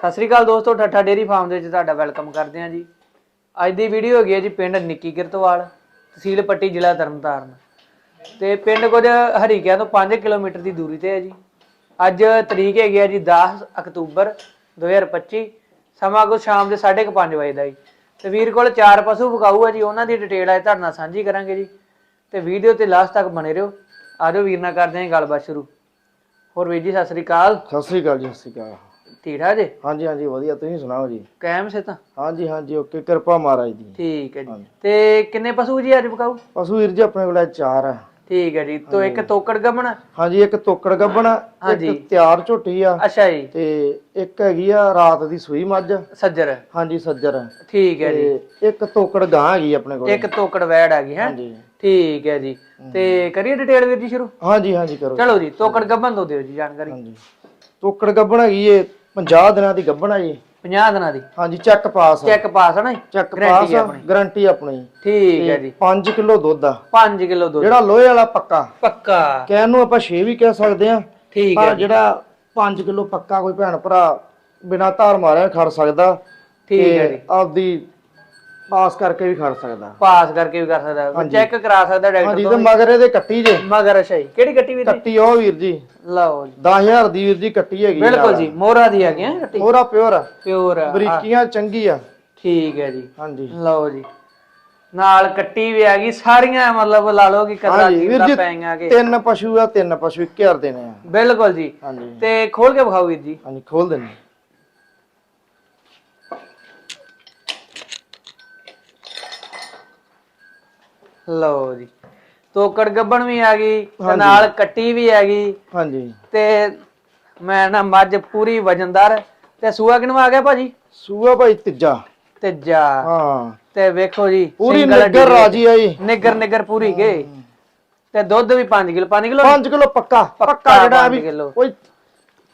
ਸਤਿ ਸ੍ਰੀ ਅਕਾਲ ਦੋਸਤੋ, ਠੱਠਾ dairy farm ਦੇ ਵਿੱਚ ਤੁਹਾਡਾ ਵੈਲਕਮ ਕਰਦੇ ਹਾਂ ਜੀ। ਅੱਜ ਦੀ ਵੀਡੀਓ ਹੈਗੀ ਹੈ ਜੀ ਪਿੰਡ ਨਿੱਕੀ ਕਿਰਤਵਾਲ ਤਹਿਸੀਲ ਪੱਟੀ, ਜ਼ਿਲ੍ਹਾ ਤਰਨਤਾਰਨ। ਤੇ ਪਿੰਡ ਕੁਝ ਹਰੀਕਿਆਂ ਤੋਂ 5 ਕਿਲੋਮੀਟਰ ਦੀ ਦੂਰੀ ਤੇ ਹੈ ਜੀ। ਅੱਜ ਤਰੀਕ ਹੈਗੀ ਹੈ ਜੀ 10 ਅਕਤੂਬਰ 2025 ਸਮਾਂ ਕੁਝ ਸ਼ਾਮ ਦੇ 5:30 ਵਜੇ ਦਾ ਜੀ। ਤੇ ਵੀਰ ਕੋਲ ਚਾਰ ਪਸ਼ੂ ਵਿਕਾਊ ਹੈ ਜੀ, ਉਹਨਾਂ ਦੀ ਡਿਟੇਲ ਅੱਜ ਤੁਹਾਡੇ ਨਾਲ ਸਾਂਝੀ ਕਰਾਂਗੇ ਜੀ। ਤੇ ਵੀਡੀਓ ਤੇ ਲਾਸਟ ਤੱਕ ਬਣੇ ਰਹੋ। ਆਜੋ ਵੀਰ ਨਾਲ ਕਰਦੇ ਹਾਂ ਗੱਲਬਾਤ ਸ਼ੁਰੂ। ਹੋਰ ਵੀਰ ਜੀ, ਸਤਿ ਸ੍ਰੀ ਅਕਾਲ। ਸਤਿ ਸ੍ਰੀ ਅਕਾਲ ਜੀ, ਸਤਿ ਸ੍ਰੀ ਅਕਾਲ। ਠੀਕ ਠਾਕ ਜੀ? ਹਾਂਜੀ ਹਾਂਜੀ ਵਧੀਆ ਤੁਸੀਂ ਸੁਣਾਓ ਜੀ? ਕਾਇਮ ਸੇ ਤਾਂ ਹਾਂਜੀ ਹਾਂਜੀ ਓਕੇ ਕਿਰਪਾ ਮਹਾਰਾਜ ਦੀ। ਠੀਕ ਹੈ ਜੀ। ਤੇ ਕਿੰਨੇ ਪਸ਼ੂ ਜੀ ਅੱਜ ਵਿਕਾਊ? ਪਸ਼ੂ ਵੀਰ ਜੀ ਆਪਣੇ ਕੋਲ ਚਾਰ ਆ। ਠੀਕ ਹੈ ਜੀ ਤੋਂ ਇੱਕ ਤੋਕੜ ਗੱਬਣ ਹਾਂਜੀ ਇੱਕ ਤੋਕੜ ਗੱਬਣਾ ਹਾਂਜੀ। ਇੱਕ ਤਿਆਰ ਝੋਟੀ ਆ ਅੱਛਾ ਜੀ। ਤੇ ਇੱਕ ਹੈਗੀ ਆ ਰਾਤ ਦੀ ਸੂਈ ਮੱਝ। ਸੱਜਰ। ਹਾਂਜੀ ਸੱਜਰ ਠੀਕ ਹੈ ਜੀ। ਤੇ ਇੱਕ ਤੋਕੜ ਗਾਂ ਹੈਗੀ ਆਪਣੇ ਕੋਲ। ਇੱਕ ਤੋਕੜ ਵੈੜ ਆ ਗਈ ਹੈ? ਹਾਂਜੀ। ਠੀਕ ਹੈ ਜੀ। ਤੇ ਕਰੀਏ ਡਿਟੇਲ ਵੀਰ ਜੀ ਸ਼ੁਰੂ? ਹਾਂਜੀ ਹਾਂਜੀ ਕਰੋ ਚਲੋ ਜੀ ਤੋਕੜ ਗੱਬਣ ਤੋਂ ਦਿਓ ਜੀ ਜਾਣਕਾਰੀ। ਹਾਂਜੀ। ਤੋਕੜ ਗੱਬਣ ਹੈਗੀ ਏ 50 ਦਿਨਾਂ ਦੀ ਗੱਬਣ ਆ ਜੀ। 50 ਦਿਨਾਂ ਦੀ। ਹਾਂਜੀ ਚੈੱਕ ਪਾਸ ਚੈੱਕ ਪਾਸ ਹੈ ਨਾ ਜੀ? ਚੈੱਕ ਪਾਸ ਆਪਣੀ। ਗਾਰੰਟੀ ਆਪਣੀ। ਠੀਕ ਹੈ ਜੀ। 5 ਕਿਲੋ ਦੁੱਧ ਆ। 5 ਕਿਲੋ ਦੁੱਧ। ਜਿਹੜਾ ਲੋਹੇ ਵਾਲਾ ਪੱਕਾ। ਪੱਕਾ। ਕਹਿਣ ਨੂੰ ਆਪਾਂ 6 ਵੀ ਕਹਿ ਸਕਦੇ ਆ। ਠੀਕ ਹੈ ਪਰ ਜਿਹੜਾ 5 ਕਿਲੋ ਪੱਕਾ ਕੋਈ ਭੈਣ ਭਰਾ ਬਿਨਾ ਧਾਰ ਮਾਰਿਆ ਖੜ ਸਕਦਾ। ਠੀਕ ਹੈ ਜੀ। ਆਪਦੀ ਪਾਸ ਕਰਕੇ ਵੀ ਖੜ ਸਕਦਾ। ਪਾਸ ਕਰਕੇ ਵੀ ਕਰ ਸਕਦਾ। ਚੈੱਕ ਕਰਾ ਸਕਦਾ ਡਾਕਟਰ ਹਾਂਜੀ ਤੋਂ ਮਗਰ ਇਹਦੇ ਕੱਟੀ ਜੇ। ਮਗਰ ਅੱਛਾ ਜੀ। ਕਿਹੜੀ ਕੱਟੀ ਵੀਰ ਜੀ ਕੱਟੀ ਉਹ ਵੀਰ ਜੀ। ਲਓ ਜੀ। 10000 ਦੀ ਵੀਰ ਜੀ ਕੱਟੀ ਹੈਗੀ ਬਿਲਕੁਲ ਜੀ ਮੋਹਰਾ ਦੀ ਆ ਗਿਆ ਕੱਟੀ? ਹੋਰਾ ਪਿਓਰ ਪਿਓਰ ਬਰੀਕੀਆਂ ਚੰਗੀ ਆ। ਠੀਕ ਹੈ ਜੀ। ਹਾਂਜੀ। ਲਓ ਜੀ। ਨਾਲ ਕੱਟੀ ਵੀ ਆ ਗਈ ਸਾਰੀਆਂ ਮਤਲਬ ਲਾ ਲਓ ਕਿ ਕਦਰਾਂ ਹਾਂਜੀ ਵੀਰ ਕੀਮਤਾਂ ਜੀ ਪੈਂਗਾ ਕਿ ਤਿੰਨ ਪਸ਼ੂ ਆ ਤਿੰਨ ਪਸ਼ੂ ਇੱਕ ਹਜ਼ਾਰ ਦੇਣੇ ਆ। ਬਿਲਕੁਲ ਜੀ। ਹਾਂਜੀ। ਤੇ ਖੋਲ ਕੇ ਵਿਖਾਓ ਵੀਰ ਜੀ। ਹਾਂਜੀ ਖੋਲ ਦਿੰਨੇ ਲਓ ਜੀ। ਤੋਕੜ ਗੱਬਣ ਵੀ ਆ ਗਈ ਤੇ ਨਾਲ ਕੱਟੀ ਵੀ ਆ ਗਈ। ਹਾਂਜੀ। ਤੇ ਮੈਂ ਨਾ ਮੱਝ ਪੂਰੀ ਵਜਨਦਾਰ। ਤੇ ਸੂਆ ਕਿਨਵਾ ਆ ਗਿਆ ਭਾਜੀ? ਸੂਆ ਭਾਈ ਤੀਜਾ। ਤੇ ਜਾ ਹਾਂ। ਤੇ ਵੇਖੋ ਜੀ ਪੂਰੀ single ਨਿੱਗਰ ਡੀ- ਰਾਜੀ ਆ ਜੀ। ਨਿੱਗਰ ਨਿੱਗਰ ਪੂਰੀ ਗਏ ਤੇ ਦੁੱਧ ਵੀ 5 ਕਿਲੋ 5 ਕਿਲੋ? 5 ਕਿਲੋ ਪੱਕਾ। ਪੱਕਾ ਜਿਹੜਾ ਪੰਜ ਵੀ ਕਿੱਲੋ। ਕੋਈ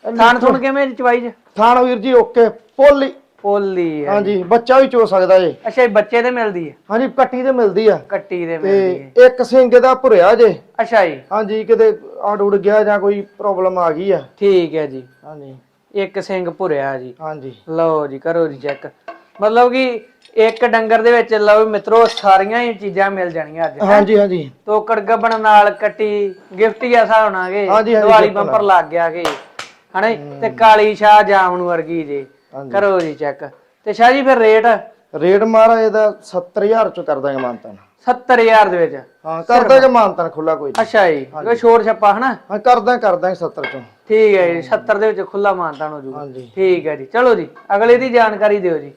ਥਾਣ ਥੁਣ ਕਿਵੇਂ ਚਵਾਈ ਚ ਥਾਣ ਵੀਰ ਜੀ ਓਕੇ। ਪੋਲੀ ਪੋਲੀ ਹੈ ਹਾਂਜੀ ਬੱਚਾ ਵੀ ਚੋ ਸਕਦਾ ਏ ਅੱਛਾ ਇਹ ਬੱਚੇ ਤੇ ਮਿਲਦੀ ਹੈ? ਹਾਂਜੀ ਕੱਟੀ ਤੇ ਮਿਲਦੀ ਆ ਕੱਟੀ ਦੇ ਮਿਲਦੀ ਹੈ। ਤੇ ਇੱਕ ਸਿੰਘ ਦਾ ਭੁਰਿਆ ਜੇ। ਅੱਛਾ ਜੀ। ਹਾਂਜੀ ਕਿਤੇ ਆੜ ਉੜ ਗਿਆ ਜਾਂ ਕੋਈ ਪ੍ਰੋਬਲਮ ਆ ਗਈ ਆ। ਠੀਕ ਹੈ ਜੀ। ਹਾਂਜੀ। ਇੱਕ ਸਿੰਘ ਭੁਰਿਆ ਜੀ। ਹਾਂਜੀ। ਲਓ ਜੀ ਕਰੋ ਜੀ ਚੈੱਕ। ਮਤਲਬ ਕਿ ਇੱਕ ਡੰਗਰ ਦੇ ਵਿੱਚ ਲਓ ਮਿੱਤਰੋ ਸਾਰੀਆਂ ਹੀ ਚੀਜ਼ਾਂ ਮਿਲ ਜਾਣੀਆਂ ਅੱਜ ਹਾਂਜੀ ਹਾਂਜੀ। ਤੋਕੜ ਗੱਬਣ ਨਾਲ ਕੱਟੀ ਗਿਫਟ ਹੀ ਐਸਾ ਹੋਣਾ ਕਿ ਹਾਂਜੀ, ਹਾਂਜੀ, ਦੀਵਾਲੀ ਬੰਪਰ ਲੱਗ ਗਿਆ ਕਿ ਹਨਾ ਜੀ? ਤੇ ਕਾਲੀ ਸ਼ਾਹ ਜਾਮਨ ਵਰਗੀ ਜੀ। ਹਾਂਜੀ। ਕਰੋ ਜੀ ਚੈੱਕ ਤੇ ਸ਼ਾਹ ਜੀ ਫਿਰ ਰੇਟ ਰੇਟ ਮਾਰਾ ਇਹਦਾ 70000 ਚ ਕਰ ਦਾਂਗੇ ਮਾਨਤਨ। 70000 ਦੇ ਵਿੱਚ। ਹਾਂ ਕਰ ਦਾਂਗੇ ਮਾਨਤਨ ਖੁੱਲਾ ਕੋਈ? ਅੱਛਾ ਜੀ ਕੋਈ ਛੋੜ ਛੱਪਾ ਹਨਾ? ਹਾਂ ਕਰ ਦਾਂਗੇ ਕਰ ਦਾਂਗੇ 70 ਚੋਂ। ਠੀਕ ਹੈ ਜੀ 70 ਦੇ ਵਿੱਚ ਖੁੱਲਾ ਮਾਨਤਾਨ ਹੋ ਜੂਗਾ। ਹਾਂਜੀ। ਠੀਕ ਹੈ ਜੀ ਚਲੋ ਜੀ ਅਗਲੇ ਦੀ ਜਾਣਕਾਰੀ ਦਿਓ ਜੀ।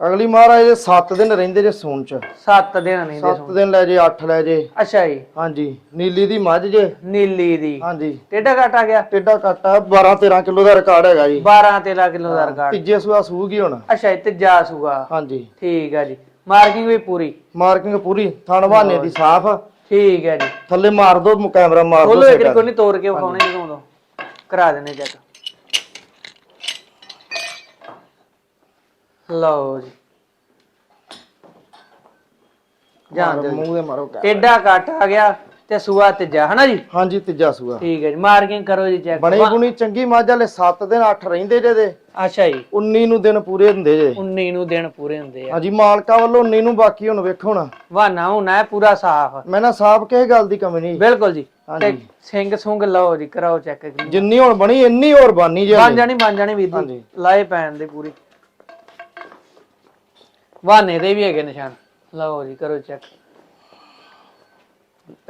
ਅਗਲੀ ਮਹਾਰਾਜ ਦੇ 7 ਦਿਨ ਰਹਿੰਦੇ ਜੇ ਸੂਣ ਚ। 7 ਦਿਨ ਨਹੀਂ ਦੇ 7 ਦਿਨ ਲੈ ਜੇ 8 ਲੈ ਜੇ। ਅੱਛਾ ਜੀ। ਹਾਂਜੀ ਨੀਲੀ ਦੀ ਮੱਝ ਜੇ। ਨੀਲੀ ਦੀ। ਹਾਂਜੀ। ਟੇਡਾ ਘਟ ਆ ਗਿਆ? ਟੇਡਾ ਕਾਟਾ 12 13 ਕਿਲੋ ਦਾ ਰਿਕਾਰਡ ਹੈਗਾ ਜੀ। 12 13 ਕਿਲੋ ਦਾ ਰਿਕਾਰਡ। ਤੀਜੇ ਸੂਆ ਸੂਗੀ ਹੁਣ। ਅੱਛਾ ਇਹ ਤੀਜਾ ਸੂਗਾ ਹਾਂਜੀ। ਠੀਕ ਹੈ ਜੀ। ਮਾਰਕਿੰਗ ਵੀ ਪੂਰੀ? ਮਾਰਕਿੰਗ ਪੂਰੀ ਥਣ ਬਹਾਨੇ ਦੀ ਸਾਫ਼। ਠੀਕ ਹੈ ਜੀ। ਥੱਲੇ ਮਾਰ ਦੋ ਕੈਮਰਾ ਮਾਰ ਦੋ ਖੋਲੋ ਇੱਕ ਕੋਈ ਨਹੀਂ ਤੋੜ ਕੇ ਵਿਖਾਉਣੇ ਜਦੋਂ ਦੋ। ਕਰਾ ਦੇਣੇ ਚੈੱਕ। ਲਓ ਜੀ। ਜਾਨ ਦਿਓ ਜੀ। ਮੂੰਹ ਦੇ ਮਾਰੋ ਕੈਮਰਾ। ਟੇਡਾ ਕੱਟ ਆ ਗਿਆ ਤੇ ਸੂਆ ਤੀਜਾ ਹਨਾ ਜੀ? ਹਾਂਜੀ ਤੀਜਾ ਸੂਆ। ਠੀਕ ਹੈ ਜੀ ਮਾਰਕਿੰਗ ਕਰੋ ਜੀ ਚੈੱਕ। ਬਣੀ ਬੁਣੀ ਚੰਗੀ ਮੱਝ ਵਾਲੇ 7 ਦਿਨ 8 ਰਹਿੰਦੇ ਜੇ ਦੇ ਅੱਛਾ ਜੀ। 19 ਨੂੰ ਦਿਨ ਪੂਰੇ ਹੁੰਦੇ ਜੇ। 19 ਨੂੰ ਦਿਨ ਪੂਰੇ ਹੁੰਦੇ ਆ। ਹਾਂਜੀ ਮਾਲਕਾ ਵੱਲੋਂ 19 ਨੂੰ ਬਾਕੀ ਹੁਣ ਵੇਖੋ ਨਾ। ਵਾਨਾ ਹੁਣਾ ਹੈ ਪੂਰਾ ਸਾਫ਼। ਮੈਂ ਨਾ ਸਾਫ਼ ਕਿਸੇ ਗੱਲ ਦੀ ਕਮੀ ਨਹੀਂ। ਬਿਲਕੁਲ ਜੀ। ਤੇ ਹਾਂਜੀ ਸਿੰਘ ਸੁੰਗ ਲਓ ਜੀ ਕਰਾਓ ਚੈੱਕ। ਜਿੰਨੀ ਹੁਣ ਬਣੀ ਇੰਨੀ ਹੋਰ ਬਾਨੀ ਜੇ ਬਣ ਜਾਣੀ ਬਣ ਜਾਣੀ ਵੀਰ ਜੀ। ਹਾਂਜੀ। ਲਾਏ ਪੈਣ ਦੇ ਪੂਰੀ। ਵਾਨੇ ਦੇ ਵੀ ਹੈਗੇ ਨਿਸ਼ਾਨ। ਲਓ ਜੀ ਕਰੋ ਚੈੱਕ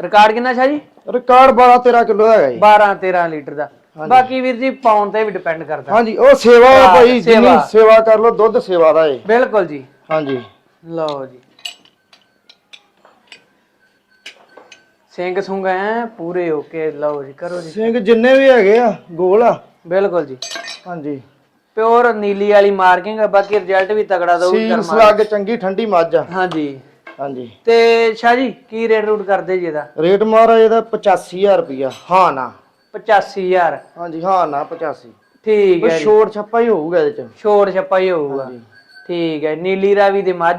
ਰਿਕਾਰਡ ਕਿੰਨਾ ਛਾ ਜੀ? ਰਿਕਾਰਡ 12 13 ਕਿਲੋ ਹੈਗਾ ਜੀ। 12 13 ਲੀਟਰ ਦਾ। ਬਾਕੀ ਵੀਰ ਜੀ ਪਾਉਣ ਤੇ ਵੀ ਡਿਪੈਂਡ ਕਰਦਾ। ਹਾਂਜੀ ਉਹ ਸੇਵਾ ਆ ਭਾਈ। ਜਿੰਨੀ ਸੇਵਾ। ਕਰ ਲੋ ਦੁੱਧ ਸੇਵਾ ਦਾ ਏ। ਬਿਲਕੁਲ ਜੀ। ਹਾਂਜੀ। ਲਓ ਜੀ। ਸਿੰਘ ਸੁੰਗ ਐ ਪੂਰੇ ਓਕੇ ਲਓ ਜੀ ਕਰੋ ਜੀ। ਸਿੰਘ ਜਿੰਨੇ ਵੀ ਹੈਗੇ ਆ ਗੋਲ ਆ। ਬਿਲਕੁਲ ਜੀ। ਹਾਂਜੀ। ਪਿਓਰ ਨੀਲੀ ਵਾਲੀ ਮਾਰਕਿੰਗ ਆ ਬਾਕੀ ਰਿਜ਼ਲਟ ਵੀ ਤਗੜਾ ਦਊ ਸੀਲ ਸਲੱਗ ਚੰਗੀ ਠੰਡੀ ਮੱਝ ਆ। ਹਾਂਜੀ। ਹਾਂਜੀ। ਤੇ ਸ਼ਾਹ ਜੀ ਕੀ ਰੇਟ ਰੂਟ ਕਰਦੇ ਜੀ ਇਹਦਾ? ਰੇਟ ਮਹਾਰਾਜ ਇਹਦਾ 85000 ਰੁਪਿਆ ਹਾਂ ਨਾ। 85000 ਹਾਂਜੀ ਹਾਂ ਨਾ 85 ਠੀਕ ਹੈ ਬਸ ਜੀ ਛੱਪਾ ਹੀ ਹੋਊਗਾ ਇਹਦੇ ਚ। ਛੋੜ ਛੱਪਾ ਹੀ ਹੋਊਗਾ। ਹਾਂਜੀ। ਠੀਕ ਹੈ ਨੀਲੀ ਰਾਵੀ ਦੇ ਮੱਝ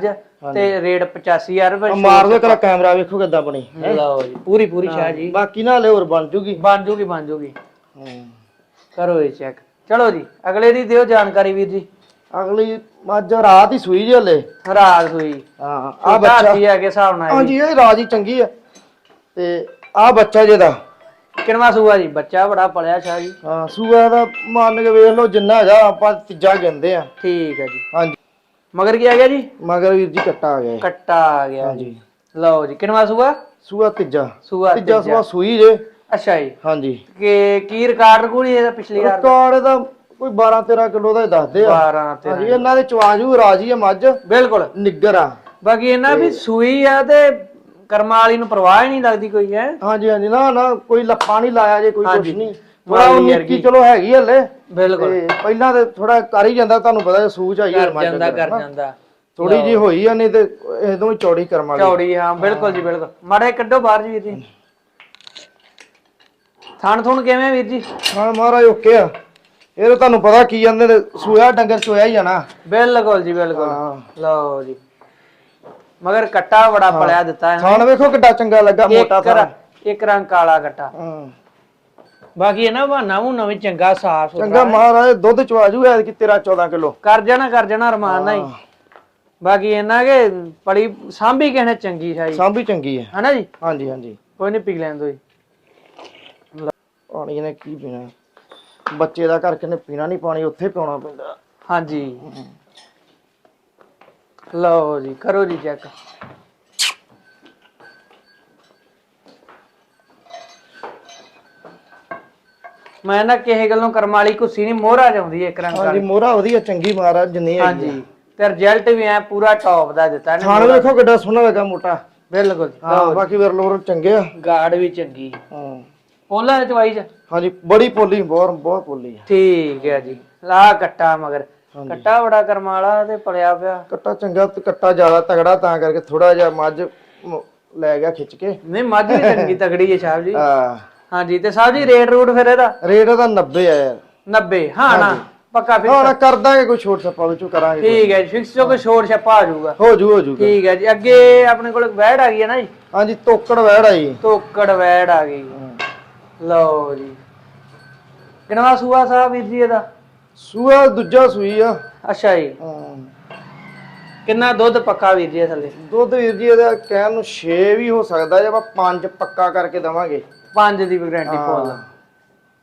ਤੇ ਰੇਟ 85000 ਰੁਪਏ ਆ ਮਾਰ ਦੋ ਕਰਾ ਕੈਮਰਾ ਵੇਖੋ ਕਿੱਦਾਂ ਬਣੀ ਲਓ ਜੀ ਪੂਰੀ ਪੂਰੀ ਸ਼ਾਹ ਜੀ। ਬਾਕੀ ਨਾਲ ਹੋਰ ਬਣ ਜੂਗੀ। ਬਣ ਜੂਗੀ ਬਣ ਜੂਗੀ। ਕਰੋ ਇਹ ਚੈੱਕ ਚਲੋ ਜੀ ਅਗਲੇ ਦੀ ਦਿਓ ਜਾਣਕਾਰੀ ਵੀਰ ਜੀ। ਅਗਲੀ ਮੱਝ ਰਾਤ ਹੀ ਸੂਈ ਜੇ ਹਲੇ। ਰਾਜ ਹੋਈ ਹਾਂ ਆ ਬੱਚਾ। ਕੀ ਕੇ ਹਿਸਾਬ ਨਾਲ ਹਾਂਜੀ ਇਹ ਰਾਜ ਹੀ ਚੰਗੀ ਆ ਤੇ ਆ ਬੱਚਾ ਜਿਹਦਾ ਕਿੰਨਵਾ ਸੂਆ ਜੀ? ਬੱਚਾ ਬੜਾ ਪਲਿਆ ਸ਼ਾਹ ਜੀ। ਹਾਂ ਸੂਆ ਦਾ ਮੰਨ ਕੇ ਵੇਖ ਲਓ ਜਿੰਨਾ ਹੈਗਾ ਆਪਾਂ ਤੀਜਾ ਗਿੰਦੇ ਆ ਠੀਕ ਹੈ ਜੀ। ਹਾਂਜੀ। ਮਗਰ ਕੀ ਆ ਗਿਆ ਜੀ? ਮਗਰ ਵੀਰ ਜੀ ਕੱਟਾ ਆ ਗਿਆ। ਕੱਟਾ ਆ ਗਿਆ ਹਾਂਜੀ। ਲਓ ਜੀ ਕਿੰਨਵਾ ਸੂਆ? ਸੂਆ ਤੀਜਾ। ਸੂਆ ਤੀਜਾ। ਸੂਆ ਸੂਈ ਜੇ। ਅੱਛਾ ਜੀ। ਹਾਂਜੀ। ਕਿ ਕੀ ਰਿਕਾਰਡ ਰਕੂੜੀ ਇਹਦਾ ਪਿਛਲੀ ਵਾਰ ਦਾ? ਰਿਕਾਰਡ ਦਾ ਕੋਈ 12 13 ਕਿਲੋ ਦਾ ਹੀ ਦੱਸਦੇ ਆ। 12 ਤੇ ਹਾਂਜੀ ਇਹਨਾਂ ਦੇ ਚਵਾਜੂ ਰਾਜੀ ਆ ਮੱਝ। ਬਿਲਕੁਲ। ਨਿੱਗਰ ਆ। ਬਾਕੀ ਇਹਨਾਂ ਵੀ ਸੂਈ ਆ ਤੇ ਕਰਮਾਂ ਵਾਲੀ ਨੂੰ ਪਰਵਾਹ ਹੀ ਨਹੀਂ ਲੱਗਦੀ ਕੋਈ ਹੈ? ਹਾਂਜੀ ਹਾਂਜੀ ਨਾ ਨਾ ਕੋਈ ਲੱਪਾ ਨਹੀਂ ਲਾਇਆ ਜੇ ਕੋਈ ਕੁਝ ਹਾਂਜੀ। ਨਹੀਂ। ਥੋੜਾ ਨਿੱਕੀ ਵਰਗੀ। ਚਲੋ ਹੈਗੀ ਹਲੇ। ਬਿਲਕੁਲ। ਤੇ ਪਹਿਲਾਂ ਤੇ ਥੋੜਾ ਕਰ ਹੀ ਜਾਂਦਾ ਤੁਹਾਨੂੰ ਪਤਾ ਸੂਚ ਆਈ ਕਰ ਜਾਂਦਾ ਕਰ ਜਾਂਦਾ। ਥੋੜੀ ਜੀ ਹੋਈ ਆ ਨਹੀਂ ਤੇ ਇਦੋਂ ਹੀ ਚੌੜੀ ਕਰਮ ਵਾਲੀ। ਚੌੜੀ ਹਾਂ ਬਿਲਕੁਲ ਜੀ ਬਿਲਕੁਲ। ਮਾੜੇ ਕੱਢੋ ਬਾਹਰ ਜੀ ਵੀਰ ਜੀ। ਥਣ ਥੁਣ ਕਿਵੇਂ ਵੀਰ ਜੀ? ਹਾਂ ਮਹਾਰਾਜ ਓਕੇ ਆ। ਇਹ ਤਾਂ ਤੁਹਾਨੂੰ ਪਤਾ ਕੀ ਜਾਂਦੇ ਨੇ ਸੂਆ ਡੰਗਰ ਚੋਇਆ ਹੀ ਜਾਣਾ। ਬਿਲਕੁਲ ਜੀ ਬਿਲਕੁਲ। ਹਾਂ। ਲਓ ਜੀ। ਮਗਰ ਕੱਟਾ ਬੜਾ ਪਲਿਆ ਦਿੱਤਾ ਹੈ ਥਾਣ ਵੇਖੋ ਕਿੱਡਾ ਚੰਗਾ ਲੱਗਾ ਮੋਟਾ ਇੱਕ ਥਾਣ। ਰ- ਇੱਕ ਰੰਗ ਕਾਲਾ ਕੱਟਾ। ਹਾਂ। ਬਾਕੀ ਇਹਨਾਂ ਬਹਾਨਾ ਮੂੰਹ ਨਵੇਂ ਚੰਗਾ ਸਾਫ਼ ਚੰਗਾ ਮਹਾਰਾਜ ਦੁੱਧ ਚਵਾਜੂ ਹੈ ਕਿ 13 14 ਕਿਲੋ। ਕਰ ਜਾਣਾ ਕਰ ਜਾਣਾ ਰਮਾਨ ਨਾਲ ਹੀ। ਬਾਕੀ ਇਹਨਾਂ ਕੇ ਪੜੀ ਸਾਂਭੀ ਕਿਸੇ ਨੇ ਚੰਗੀ ਸ਼ਾਈ। ਸਾਂਭੀ ਚੰਗੀ ਹੈ। ਹਨਾ ਜੀ? ਹਾਂਜੀ ਹਾਂਜੀ। ਕੋਈ ਨਹੀਂ ਪੀ ਲੈਣ ਦੋ ਜੀ। ਪਾਣੀ ਨੇ ਕੀ ਪੀਣਾ? ਬੱਚੇ ਦਾ ਕਰਕੇ ਨੇ ਪੀਣਾ ਨਹੀਂ ਪਾਣੀ ਉੱਥੇ ਪਿਉਣਾ ਪੈਂਦਾ। ਹਾਂਜੀ। ਲਓ ਜੀ ਕਰੋ ਜੀ ਚੈੱਕ ਮੈਂ ਨਾ ਕਿਸੇ ਗੱਲੋਂ ਕਰਮ ਵਾਲੀ ਕੁੱਸੀ ਨਹੀਂ ਮੋਹਰਾ ਜਾਂਦੀ ਇੱਕ ਰੰਗ ਹਾਂਜੀ ਵਾਲੀ। ਮੋਹਰਾ ਵਧੀਆ ਚੰਗੀ ਮਹਾਰਾਜ ਜਿੰਨੀ ਹੈਗੀ ਹਾਂਜੀ ਤੇ ਰਿਜ਼ਲਟ ਵੀ ਐ ਪੂਰਾ ਟੌਪ ਦਾ ਦਿੱਤਾ ਇਹਨੇ ਥਾਣ ਵੇਖੋ ਕਿੱਡਾ ਸੋਹਣਾ ਲੱਗਾ ਮੋਟਾ। ਬਿਲਕੁਲ ਹਾਂ ਬਾਕੀ ਵੀਰ ਲੋਰ ਚੰਗੇ ਆ। ਗਾਰਡ ਵੀ ਚੰਗੀ। ਹਾਂ। ਪੋਲਾ ਚਵਾਈ ਚ? ਹਾਂਜੀ ਬੜੀ ਪੋਲੀ ਬਹੁਤ ਬਹੁਤ ਪੋਲੀ ਆ। ਠੀਕ ਹੈ ਜੀ ਲਾ ਕੱਟਾ ਮਗਰ। ਕੱਟਾ ਬੜਾ ਕਰਮ ਵਾਲਾ ਤੇ ਪੜਿਆ ਪਿਆ। ਕੱਟਾ ਚੰਗਾ ਤੇ ਕੱਟਾ ਜ਼ਿਆਦਾ ਤਗੜਾ ਤਾਂ ਕਰਕੇ ਥੋੜਾ ਜਿਹਾ ਮੱਝ ਮ- ਲੈ ਗਿਆ ਖਿੱਚ ਕੇ। ਨਹੀਂ ਮੱਝ ਵੀ ਚੰਗੀ ਤਗੜੀ ਹੈ ਸਾਹਿਬ ਜੀ। ਆ ਹਾਂਜੀ ਤੇ ਸਾਹਿਬ ਜੀ ਰੇਟ ਰੂਟ ਫਿਰ ਇਹਦਾ? ਰੇਟ ਉਹਦਾ 90 ਆ ਯਾਰ। 90 ਹਾਂ ਨਾ ਪੱਕਾ ਫਿਰ ਹੁਣ ਕਰ ਦਾਂਗੇ ਕੋਈ ਛੋਟ ਛੱਪਾ ਵਿੱਚੋਂ ਕਰਾਂਗੇ ਠੀਕ ਹੈ ਜੀ ਫਿਕਸ ਚੋਂ ਕੋਈ ਛੋੜ ਛੱਪਾ ਆ ਜਾਊਗਾ। ਹੋ ਜੂ ਹੋ ਜੂਗਾ। ਠੀਕ ਹੈ ਜੀ ਅੱਗੇ ਆਪਣੇ ਕੋਲ ਵੈੜ ਆ ਗਈ ਹੈ ਨਾ ਜੀ? ਹਾਂਜੀ ਤੋਕੜ ਵੈੜ ਆਈ ਤੋਕੜ ਵੈੜ ਆ ਗਈ। ਲਓ ਜੀ। ਕਿਨਵਾ ਸੂਆ ਸਾਹਿਬ ਵੀਰ ਜੀ ਇਹਦਾ? ਸੂਆ ਦੂਜਾ ਸੂਈ ਆ। ਅੱਛਾ ਜੀ। ਹਾਂ। ਕਿੰਨਾ ਦੁੱਧ ਪੱਕਾ ਵੀਰ ਜੀ ਇਹ ਥੱਲੇ? ਦੁੱਧ ਵੀਰ ਜੀ ਇਹਦਾ ਕਹਿਣ ਨੂੰ 6 ਵੀ ਹੋ ਸਕਦਾ ਜੇ ਆਪਾਂ 5 ਪੱਕਾ ਕਰਕੇ ਦਵਾਂਗੇ। ਪੰਜ ਦੀ ਗਾਰੰਟੀ ਫੁੱਲ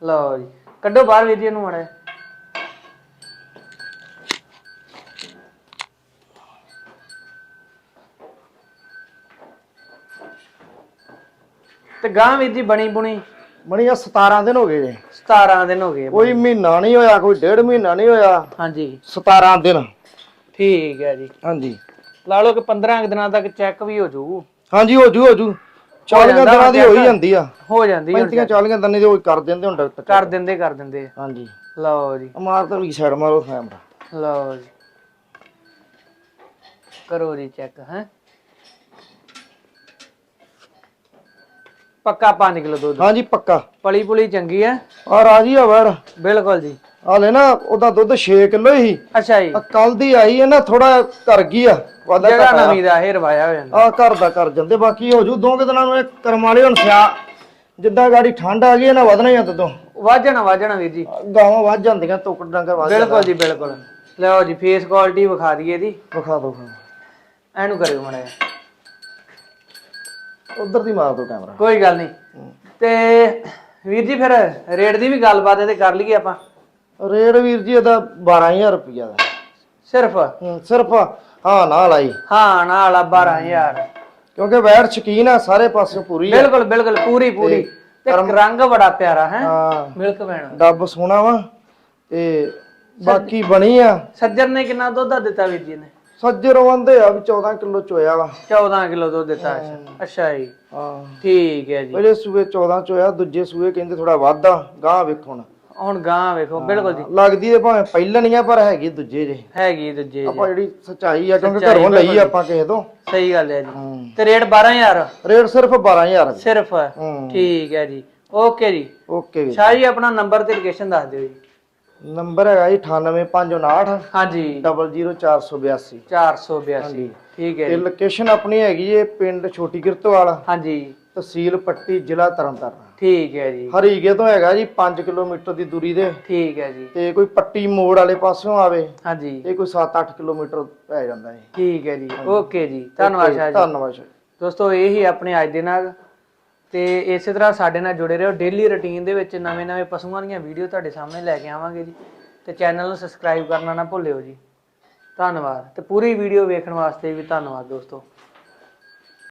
ਲਓ ਜੀ। ਕੱਢੋ ਬਾਹਰ ਵੀਰ ਜੀ ਇਹਨੂੰ ਮੜਾ ਤੇ ਗਾਂ ਵੀਰ ਜੀ ਬਣੀ ਬੁਣੀ ਬਣੀ ਆ 17 ਦਿਨ ਹੋ ਗਏ ਜੇ। 17 ਦਿਨ ਹੋ ਗਏ ਕੋਈ ਮਹੀਨਾ ਨਹੀਂ ਹੋਇਆ ਕੋਈ ਡੇਢ ਮਹੀਨਾ ਨਹੀਂ ਹੋਇਆ। ਹਾਂਜੀ। 17 ਦਿਨ। ਠੀਕ ਹੈ ਜੀ। ਹਾਂਜੀ। ਲਾ ਲਓ ਕਿ 15 ਕੁ ਦਿਨਾਂ ਤੱਕ ਚੈੱਕ ਵੀ ਹੋ ਜੂ। ਹਾਂਜੀ ਹੋ ਜੂ ਹੋ ਜੂ। 40 ਜਾਂਦਾ ਦਿਨਾਂ ਦੀ ਹੋਈ ਜਾਂਦੀ ਆ। ਹੋ ਜਾਂਦੀ ਹੁਣ 35 40 ਦਿਨਾਂ ਦੀ ਉਹ ਕਰ ਦਿੰਦੇ ਹੁਣ ਡਾਕਟਰ ਕਰ ਦਿੰਦੇ ਕਰ ਦਿੰਦੇ। ਹਾਂਜੀ। ਲਓ ਜੀ। ਮਾਰ ਤਾਂ ਵੀ ਸਾਈਡ ਮਾਰੋ ਕੈਮਰਾ ਲਓ ਜੀ। ਕਰੋ ਜੀ ਚੈੱਕ ਹੈ। ਪੱਕਾ 5 ਕਿਲੋ ਦੁੱਧ। ਹਾਂਜੀ ਪੱਕਾ। ਪਲੀ ਪੁਲੀ ਚੰਗੀ ਹੈ ਆ ਰਾਜੀ ਆ ਵੜ ਬਿਲਕੁਲ ਜੀ। ਹਾਲੇ ਨਾ ਉਹਦਾ ਦੁੱਧ 6 ਕਿਲੋ ਹੀ ਅੱਛਾ ਜੀ। ਆ ਕੱਲ ਦੀ ਆਈ ਹੈ ਨਾ ਥੋੜਾ ਕਰ ਗਈ ਆ। ਵਾਦਾ ਜਗ੍ਹਾ ਨਵੀਂ ਦਾ ਇਹ ਰਵਾਇਆ ਹੋ ਜਾਂਦਾ ਆ ਘਰ ਦਾ ਕਰ ਜਾਂਦੇ ਬਾਕੀ ਹੋ ਜੂ ਦੋ ਕੁ ਦਿਨਾਂ ਨੂੰ ਇਹ ਕਰਮ ਵਾਲੇ ਹੁਣ ਸਿਆ। ਜਿੱਦਾਂ ਗਾੜੀ ਠੰਡ ਆ ਗਈ ਨਾ ਵਧਣਾ ਹੀ ਆ ਤਦੋਂ ਵਾਜਣਾ ਵਾਜਣਾ ਵੀਰ ਜੀ। ਗਾਵਾਂ ਵੱਧ ਜਾਂਦੀਆਂ ਤੋਕੜ ਡੰਗਰ ਵੱਧ ਬਿਲਕੁਲ ਜੀ ਬਿਲਕੁਲ। ਲਓ ਜੀ ਫੇਸ ਕੁਆਲਿਟੀ ਵਿਖਾ ਦਈਏ ਇਹਦੀ। ਵਿਖਾ ਦੋ ਐਨੂੰ ਕਰਿਓ ਮੜਾ ਉਧਰ ਦੀ ਮਾਰ ਦੋ ਕੈਮਰਾ। ਕੋਈ ਗੱਲ ਨਹੀਂ। ਤੇ ਵੀਰ ਜੀ ਫਿਰ ਰੇਟ ਦੀ ਵੀ ਗੱਲਬਾਤ ਇਹਦੇ ਕਰ ਲਈਏ ਆਪਾਂ। ਰੇਟ ਵੀਰ ਜੀ ਇਹਦਾ 12000 ਰੁਪਇਆ ਦਾ। ਸਿਰਫ? ਹੂੰ, ਸਿਰਫ ਹਾਂ ਨਾਲ ਆਈ। ਹਾਂ ਨਾਲ 12000 ਕਿਉਂਕਿ ਵੈਰ ਸ਼ਕੀਨ ਆ ਸਾਰੇ ਪਾਸੇ ਪੂਰੀ ਆ। ਬਿਲਕੁਲ ਬਿਲਕੁਲ ਪੂਰੀ ਪੂਰੀ। ਤੇ ਰੰਗ ਬੜਾ ਪਿਆਰਾ ਹੈ? ਹਾਂ। ਮਿਲਕ ਵੈਣ ਡੱਬ ਸੋਹਣਾ ਵਾ ਤੇ ਬਾਕੀ ਬਣੀ ਆ। ਸੱਜਰ ਨੇ ਕਿੰਨਾ ਦੁੱਧ ਦਿੱਤਾ ਵੀਰ ਜੀ ਨੇ? ਸੱਜਰ ਆਂਦੇ ਆ ਵੀ 14 ਕਿਲੋ ਚੋਇਆ ਵਾ। 14 ਕਿਲੋ ਦੁੱਧ ਦਿੱਤਾ ਅੱਛਾ। ਅੱਛਾ ਜੀ। ਹਾਂ। ਠੀਕ ਹੈ ਜੀ। ਪਹਿਲੇ ਸੂਏ 14 ਚੋਇਆ ਦੂਜੇ ਸੂਏ ਕਹਿੰਦੇ ਥੋੜਾ ਵੱਧ ਗਾਂ ਵੇਖੋ ਹੁਣ। ਹੁਣ ਗਾਂ ਵੇਖੋ ਬਿਲਕੁਲ ਜੀ। ਲੱਗਦੀ ਤੇ ਭਾਵੇਂ ਪਹਿਲਾਂ ਨਹੀਂ ਆ ਪਰ ਹੈਗੀ ਦੂਜੇ ਜੇ। ਹੈਗੀ ਦੂਜੇ ਜੀ। ਆਪਾਂ ਜਿਹੜੀ ਸਚਾਈ ਆ ਕਿਉਂਕਿ ਘਰੋਂ ਲਈ ਆਪਾਂ ਕਿਸੇ ਤੋਂ। ਸਹੀ ਗੱਲ ਹੈ ਜੀ। ਤੇ ਰੇਟ 12000 ਰੇਟ ਸਿਰਫ 12000 ਦੀ ਸਿਰਫ। ਠੀਕ ਹੈ ਜੀ। ਓਕੇ ਜੀ। ਓਕੇ ਵੀ ਸ਼ਾਹ ਜੀ ਆਪਣਾ ਨੰਬਰ ਤੇ ਲੋਕੇਸ਼ਨ ਦੱਸ ਦਿਓ ਜੀ। ਨੰਬਰ ਹੈਗਾ ਜੀ 98559 ਹਾਂਜੀ। 00482 482 ਠੀਕ ਹੈ ਜੀ। ਲੋਕੇਸ਼ਨ ਆਪਣੀ ਹੈਗੀ ਏ ਪਿੰਡ ਛੋਟੀ ਕਿਰਤਵਾਲ ਹਾਂਜੀ। ਤਹਿਸੀਲ ਪੱਟੀ ਜ਼ਿਲ੍ਹਾ ਤਰਨਤਾਰਨ। ਠੀਕ ਹੈ ਜੀ। ਹਰੀਕੇ ਤੋਂ ਹੈਗਾ ਜੀ 5 ਕਿਲੋਮੀਟਰ ਦੀ ਦੂਰੀ ਤੇ ਠੀਕ ਹੈ ਜੀ। ਤੇ ਕੋਈ ਪੱਟੀ ਮੋੜ ਵਾਲੇ ਪਾਸਿਓਂ ਆਵੇ ਹਾਂਜੀ। ਇਹ ਕੋਈ 7-8 ਕਿਲੋਮੀਟਰ ਪੈ ਜਾਂਦਾ ਹੈ ਠੀਕ ਹੈ ਜੀ। ਓਕੇ ਜੀ। ਧੰਨਵਾਦ ਸ਼ਾਹ ਜੀ। ਧੰਨਵਾਦ ਸ਼ਾਹ ਜੀ। ਦੋਸਤੋ ਇਹ ਹੀ ਆਪਣੇ ਅੱਜ ਦੇ ਨਾਲ ਤੇ ਇਸੇ ਤਰ੍ਹਾਂ ਸਾਡੇ ਨਾਲ ਜੁੜੇ ਰਹੋ। ਡੇਲੀ ਰੁਟੀਨ ਦੇ ਵਿੱਚ ਨਵੇਂ-ਨਵੇਂ ਪਸ਼ੂਆਂ ਦੀਆਂ ਵੀਡੀਓ ਤੁਹਾਡੇ ਸਾਹਮਣੇ ਲੈ ਕੇ ਆਵਾਂਗੇ ਜੀ। ਤੇ ਚੈਨਲ ਨੂੰ ਸਬਸਕ੍ਰਾਈਬ ਕਰਨਾ ਨਾ ਭੁੱਲਿਓ ਜੀ। ਧੰਨਵਾਦ। ਤੇ ਪੂਰੀ ਵੀਡੀਓ ਵੇਖਣ ਵਾਸਤੇ ਵੀ ਧੰਨਵਾਦ ਦੋਸਤੋ।